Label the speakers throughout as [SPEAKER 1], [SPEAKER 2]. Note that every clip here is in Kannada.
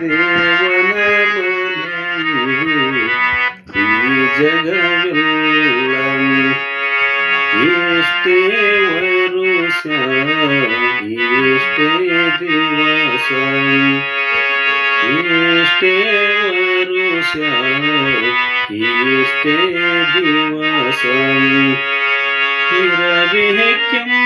[SPEAKER 1] ದೇವನ ಮನೆಯು ಈ ಜಗವೆಲ್ಲ ಎಷ್ಟೇ ವರುಷ ಎಷ್ಟೇ ದಿವಸ ಎಷ್ಟೇ ವರುಷ ಎಷ್ಟೇ ದಿವಸ ಇರಬೇಕೆಂಬುವ ಕಟ್ಟುಗರಾರು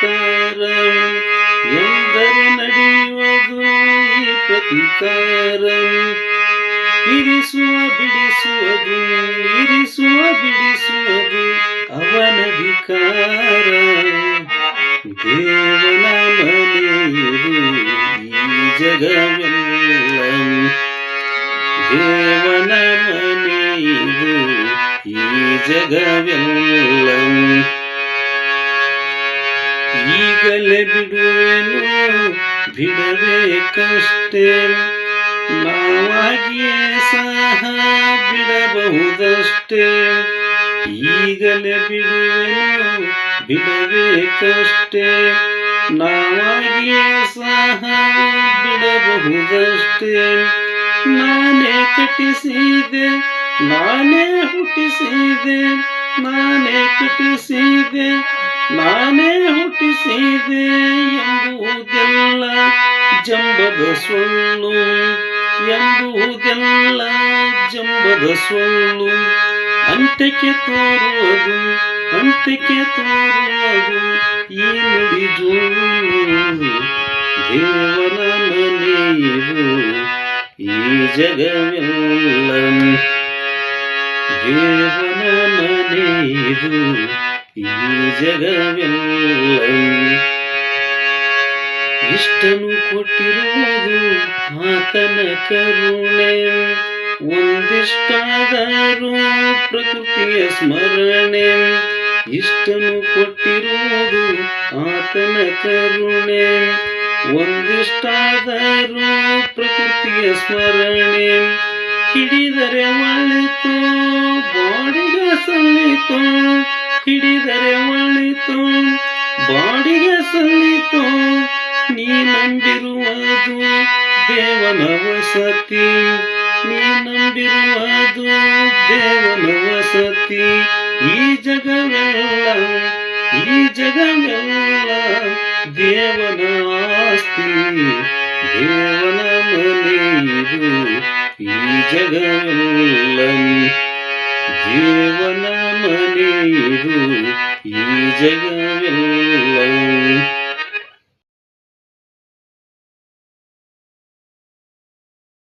[SPEAKER 1] ಪ್ರತಿಕಾರ ಎಂದರೆ ನಡೆಯುವುದು ಈ ಪ್ರತಿಕಾರ. ಇರಿಸುವ, ಬಿಡಿಸುವುದು ಇರಿಸುವ, ಬಿಡಿಸುವುದು ಅವನಧಿಕಾರ ದೇವನ ಮನೆಯದು ಈ ಜಗವೆಲ್ಲ ದೇವನ ಮನೆಯದು ಈ ಜಗವೆಲ್ಲ ಈಗಲೇ ಬಿಡುವೆನು ಬಿಡಬೇಕಷ್ಟೇ ನಾವಾಗಿಯೇ ಸಹ ಬಿಡಬಹುದಷ್ಟೇ ಈಗಲೇ ಬಿಡುವೆನು ಬಿಡಬೇಕಷ್ಟೇ ನಾವಾಗಿಯೇ ಸಹ ಬಿಡಬಹುದಷ್ಟೇ ನಾನೇ ಕಟ್ಟಿಸಿದೆ, ನಾನೇ ಹುಟ್ಟಿಸಿದೆ, ನಾನೇ ಕಟ್ಟಿಸಿದೆ. ನಾನೇ ಹುಟ್ಟಿಸಿದೆ ಎಂಬುದೆಲ್ಲ ಜಂಬದ ಸುಳ್ಳು. ಎಂಬುದೆಲ್ಲ ಜಂಬದ ಸುಳ್ಳು. ಅಂತ್ಯಕ್ಕೆ ತೋರುವುದು ಅಂತ್ಯಕ್ಕೆ ತೋರುವುದು ಈ ನುಡಿದು ದೇವನ ಮನೆಯು ಈ ಜಗವೆಲ್ಲ ದೇವನ ಮನೆಯಿದು ಈ ಇಷ್ಟನು ಕೊಟ್ಟಿರುವುದು ಆತನ ಕರುಣೆ. ಒಂದಿಷ್ಟಾದರೂ ಪ್ರಕೃತಿಯ ಸ್ಮರಣೆ. ಇಷ್ಟನು ಕೊಟ್ಟಿರುವುದು ಆತನ ಕರುಣೆ. ಒಂದಿಷ್ಟಾದರೂ ಪ್ರಕೃತಿಯ ಸ್ಮರಣೆ. ಹಿಡಿದರೆ ಒಳಿತು ಬಾಡಿಗೆ ಸಲ್ಲಿತು ಹಿಡಿದರೆ ಒಳಿತು ಬಾಡಿಗೆ ಸಲ್ಲಿತು, ನೀ ನಂಬಿರುವುದು ದೇವನ ವಸತಿ. ನೀ ನಂಬಿರುವುದು ದೇವನ ವಸತಿ. ಈ ಜಗವೆಲ್ಲ ಈ ಜಗವೆಲ್ಲ ದೇವನ ಆಸ್ತಿ. ದೇವನ ಮನೆಯದು, ಈ ಜಗವೆಲ್ಲ ದೇವನ ಮನೆಯಿದು. ಈ ಜಗವೆಲ್ಲ